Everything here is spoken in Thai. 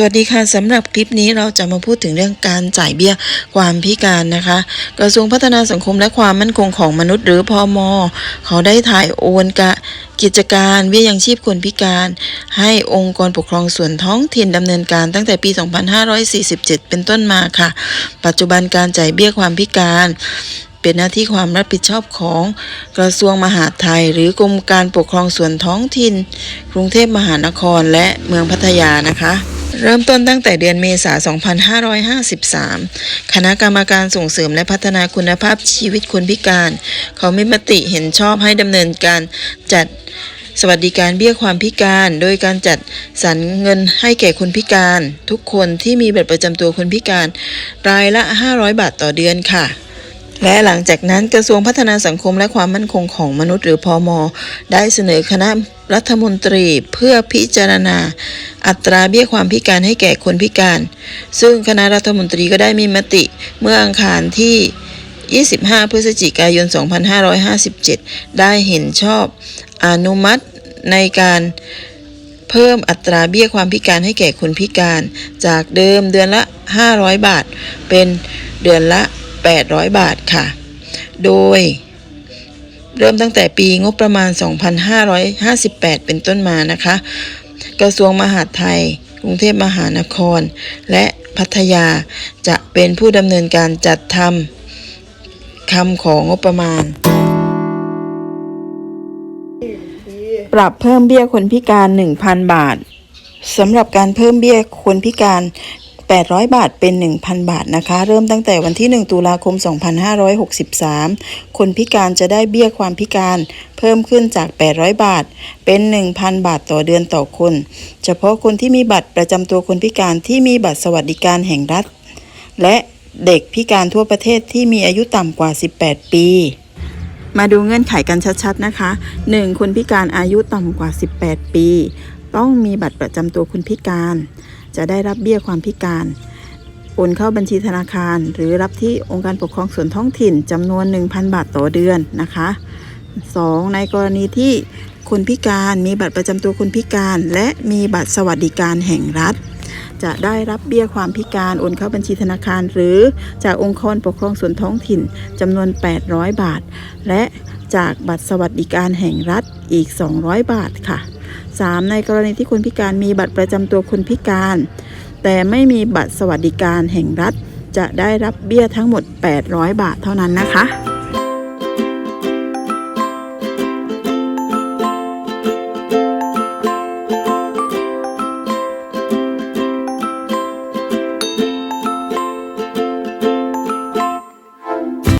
สวัสดีค่ะสำหรับคลิปนี้เราจะมาพูดถึงเรื่องการจ่ายเบี้ยความพิการนะคะ กระทรวงพัฒนาสังคมและความมั่นคงของมนุษย์หรือพอมเขาได้ถ่ายโอนกะกิจการเบี้ยยังชีพคนพิการ ให้องค์กรปกครองส่วนท้องถิ่นดำเนินการตั้งแต่ปี 2547 เป็นต้นมาค่ะ ปัจจุบันการจ่ายเบี้ยความพิการเป็นหน้าที่ความรับผิดชอบของกระทรวงมหาดไทย หรือกรมการปกครองส่วนท้องถิ่น กรุงเทพมหานครและเมืองพัทยานะคะ เริ่มต้นตั้งแต่เดือนเมษายน2553 คณะกรรมการส่งเสริมและพัฒนาคุณภาพชีวิตคนพิการ เขามีมติเห็นชอบให้ดำเนินการจัดสวัสดิการเบี้ยความพิการ โดยการจัดสรรเงินให้แก่คนพิการ ทุกคนที่มีบัตรประจำตัวคนพิการ รายละ 500 บาทต่อเดือนค่ะ และหลังจากนั้นกระทรวงพัฒนาสังคมและความมั่นคงของมนุษย์หรือพอมได้เสนอคณะรัฐมนตรีเพื่อพิจารณา อัตราเบี้ยความพิการให้แก่คนพิการ ซึ่งคณะรัฐมนตรีก็ได้มีมติเมื่ออังคารที่ 25 พฤศจิกายน 2557 ได้เห็นชอบอนุมัติในการเพิ่มอัตราเบี้ยความพิการให้แก่คนพิการ จากเดิมเดือนละ 500 บาท เป็นเดือนละ 800 บาทค่ะ โดย เริ่มตั้งแต่ปีงบประมาณ 2558 เป็นต้นมานะคะ กระทรวงมหาดไทย กรุงเทพมหานคร และพัทยาจะเป็นผู้ดำเนินการจัดทำคำของงบประมาณ ปรับเพิ่มเบี้ยคนพิการ 1,000 บาทสำหรับการเพิ่มเบี้ยคนพิการ 800 บาทเป็น 1,000 บาทนะคะ เริ่มตั้งแต่วันที่ 1 ตุลาคม 2563 คนพิการจะได้เบี้ยความพิการเพิ่มขึ้นจาก 800 บาท เป็น 1,000 บาทต่อเดือนต่อคน เฉพาะคนที่มีบัตรประจำตัวคนพิการที่มีบัตรสวัสดิการแห่งรัฐ และเด็กพิการทั่วประเทศที่มีอายุต่ำกว่า 18 ปีมาดูเงื่อนไขกันชัดๆนะคะ 1. คนพิการอายุต่ำกว่า 18 ปี ต้องมีบัตรประจำตัวคนพิการ จะได้รับเบี้ยความพิการ โอนเข้าบัญชีธนาคาร หรือรับที่องค์การปกครองส่วนท้องถิ่นจำนวน 1,000 บาทต่อเดือนนะคะ 2. ในกรณีที่คนพิการมีบัตรประจำตัวคนพิการ และมีบัตรสวัสดิการแห่งรัฐ จะได้รับเบี้ยความพิการโอนเข้าบัญชีธนาคาร หรือจากองค์กรปกครองส่วนท้องถิ่นจำนวน 800 บาท และจากบัตรสวัสดิการแห่งรัฐอีก 200 บาทค่ะ 3. ในกรณีที่คนพิการมีบัตรประจำตัวคนพิการ แต่ไม่มีบัตรสวัสดิการแห่งรัฐ จะได้รับเบี้ยทั้งหมด 800 บาทเท่านั้นนะคะ